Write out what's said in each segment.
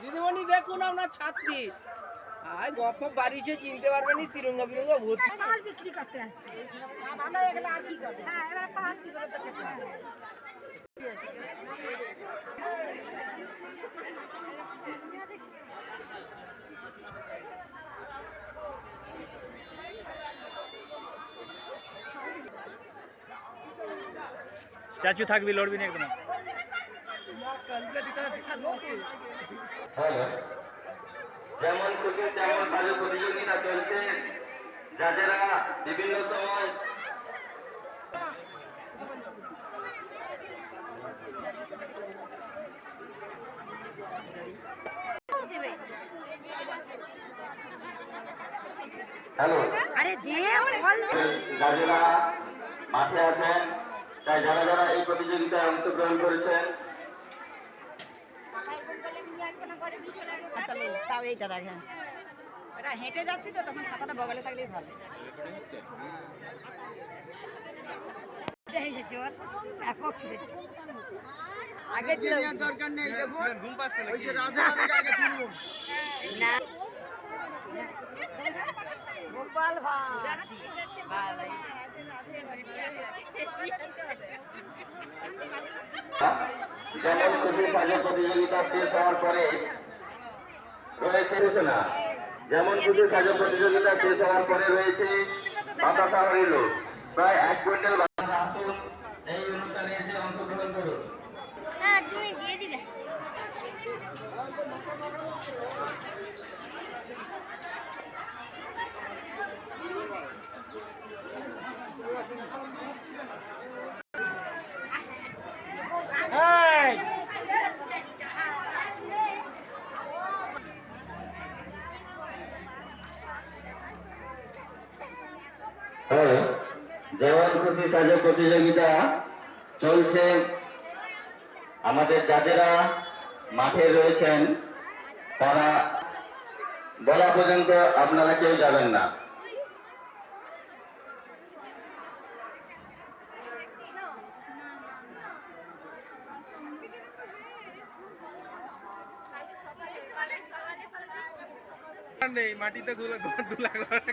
দিদিমণি দেখুন আপনার ছাত্রী। আয় গপ বাড়িছে চিনতে পারবেন তিরঙ্গা বিরঙ্গা ভর্তি। মাল বিক্রি করতে আসছে। ভালো এগুলো আর কি করবে? হ্যাঁ এবার পাহাড় কি করে তো খেতে স্ট্যাচু থাকবি লড়বি না একদম। যেমন খুশি তেমন সাজু প্রতিযোগিতা চলছে। যাদেরা বিভিন্ন সময় হ্যালো। আরে দে ফল যাদেরা মাঠে আছেন তাই যারা যারা এই প্রতিযোগিতায় অংশগ্রহণ করেছেন তাও এইটা দেখেন এটা হেঁটে যাচ্ছি তো তখন ছাতাটা বগলে থাকলেই ভালো। আগে দরকার নেই দেখো ঘুম পাচ্ছে ওই যে রাধে রাধে আগে তুলবো না। গোপাল ভাই সাজা প্রতিযোগিতা শেষ হওয়ার পরে রয়েছে ঘোষণা। যেমন খুশি সাজা প্রতিযোগিতা শেষ হওয়ার পরে রয়েছে বাতাসা হইল প্রায় এক কুইন্টাল এই অনুষ্ঠানে এসে অংশগ্রহণ করুন। হ্যাঁ হ্যাঁ যেমন খুশি সাজা প্রতিযোগিতা চলছে। আমাদের যাদেরা মাঠে রয়েছেন, তারা বলা পর্যন্ত আপনারা কেউ যাবেন না। নেই, মাটিতে গুলো দুলা করে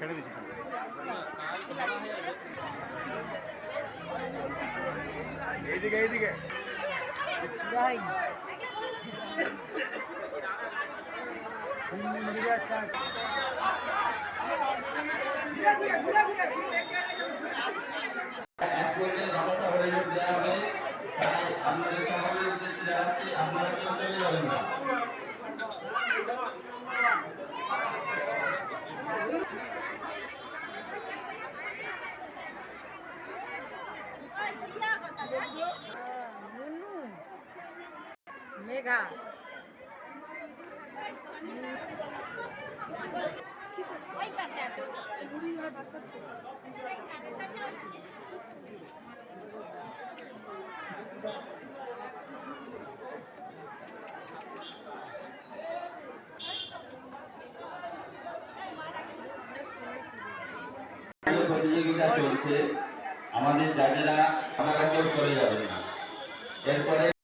ছেড়ে দিচ্ছি। এইদিকে এইদিকে। আপনারা কেউ চলে যাবেন না। এই প্রতিযোগিতা চলছে। আমাদের যাদেরা আপনারা চলে যাবেন না। এরপরে